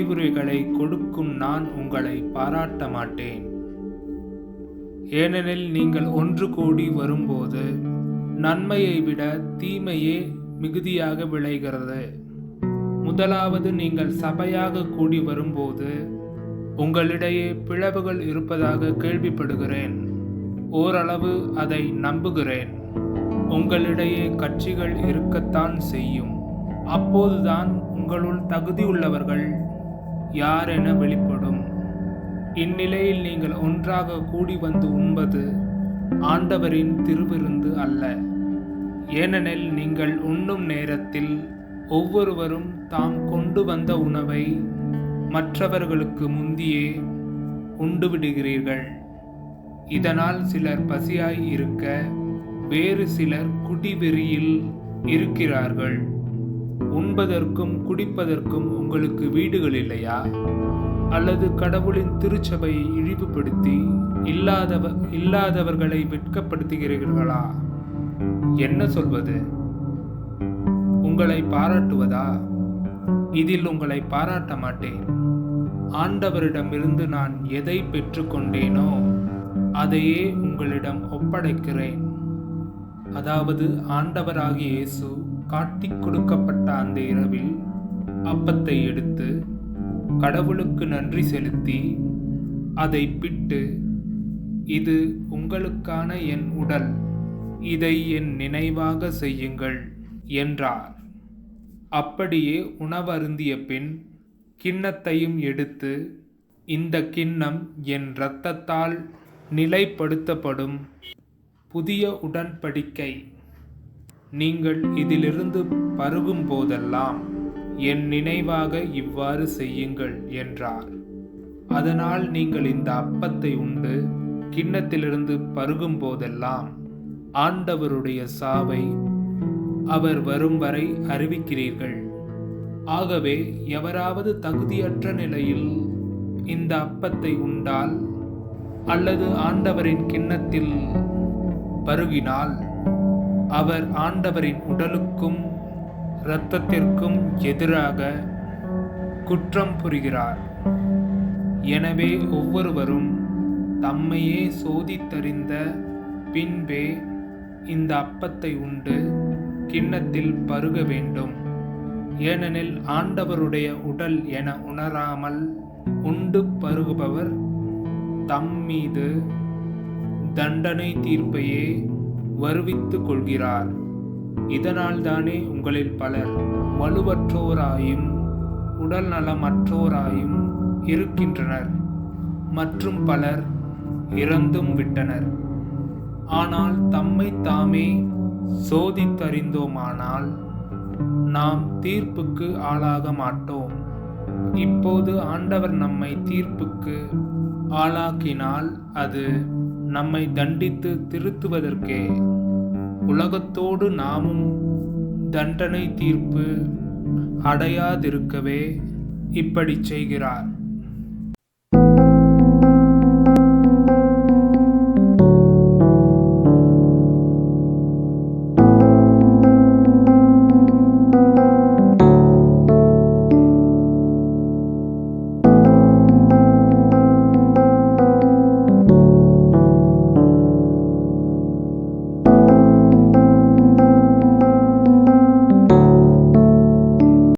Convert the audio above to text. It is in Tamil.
அறிவுரைகளை கொடுக்கும் நான் உங்களை பாராட்ட மாட்டேன் ஏனெனில் நீங்கள் ஒன்று கூடி வரும்போது நன்மையை விட தீமையே மிகுதியாக விளைகிறது. முதலாவது நீங்கள் சபையாக கூடி வரும்போது உங்களிடையே பிளவுகள் இருப்பதாக கேள்விப்படுகிறேன். ஓரளவு அதை நம்புகிறேன். உங்களிடையே கட்சிகள் இருக்கத்தான் செய்யும். அப்போதுதான் உங்களுள் தகுதியுள்ளவர்கள் யார் என வெளிப்படும். இந்நிலையில் நீங்கள் ஒன்றாக கூடி வந்து உண்பது ஆண்டவரின் திருவிருந்து அல்ல. ஏனெனில் நீங்கள் உண்ணும் நேரத்தில் ஒவ்வொருவரும் தாம் கொண்டு வந்த உணவை மற்றவர்களுக்கு முந்தியே உண்டுவிடுகிறீர்கள். இதனால் சிலர் பசியாய் இருக்க வேறு சிலர் குடிவெறியில் இருக்கிறார்கள். உண்பதற்கும் குடிப்பதற்கும் உங்களுக்கு வீடுகள் இல்லையா? அல்லது கடவுளின் திருச்சபையை இழிவுபடுத்தி இல்லாதவ இல்லாதவர்களை வெட்கப்படுத்துகிறீர்களா? என்ன சொல்வது? உங்களை பாராட்டுவதா? இதில் உங்களை பாராட்ட மாட்டேன். ஆண்டவரிடமிருந்து நான் எதை பெற்றுக்கொண்டேனோ அதையே உங்களிடம் ஒப்படைக்கிறேன். அதாவது ஆண்டவராகிய இயேசு காட்டிக் கொடுக்கப்பட்ட அந்த இரவில் அப்பத்தை எடுத்து கடவுளுக்கு நன்றி செலுத்தி அதை பிட்டு இது உங்களுக்கான என் உடல். இதை என் நினைவாக செய்யுங்கள் என்றார். அப்படியே உணவருந்திய பின் கிண்ணத்தையும் எடுத்து இந்த கிண்ணம் என் இரத்தத்தால் நிலைப்படுத்தப்படும் புதிய உடன்படிக்கை. நீங்கள் இதிலிருந்து பருகும் போதெல்லாம் என் நினைவாக இவ்வாறு செய்யுங்கள் என்றார். அதனால் நீங்கள் இந்த அப்பத்தை உண்டு கிண்ணத்திலிருந்து பருகும் போதெல்லாம் ஆண்டவருடைய சாவை அவர் வரும் வரை அறிவிக்கிறீர்கள். ஆகவே எவராவது தகுதியற்ற நிலையில் இந்த அப்பத்தை உண்டால் அல்லது ஆண்டவரின் கிண்ணத்தில் பருகினால் அவர் ஆண்டவரின் உடலுக்கும் இரத்தத்திற்கும் எதிராக குற்றம் புரிகிறார். எனவே ஒவ்வொருவரும் தம்மையே சோதித்தறிந்த பின்பே இந்த அப்பத்தை உண்டு கிண்ணத்தில் பருக வேண்டும். ஏனெனில் ஆண்டவருடைய உடல் என உணராமல் உண்டு பருகுபவர் தம் மீது தண்டனை தீர்ப்பையே வருவித்துக் கொள்கிறார் இதனால்தானே உங்களில் பலர் வலுவற்றோராயும் உடல் நலமற்றோராயும் இருக்கின்றனர் மற்றும் பலர் இறந்தும் விட்டனர். ஆனால் தம்மை தாமே சோதித்தறிந்தோமானால் நாம் தீர்ப்புக்கு ஆளாக மாட்டோம். இப்போது ஆண்டவர் நம்மை தீர்ப்புக்கு ஆளாக்கினால் அது நம்மை தண்டித்து திருத்துவதற்கே. உலகத்தோடு நாமும் தண்டனை தீர்ப்பு அடையாதிருக்கவே இப்படி செய்கிறார்.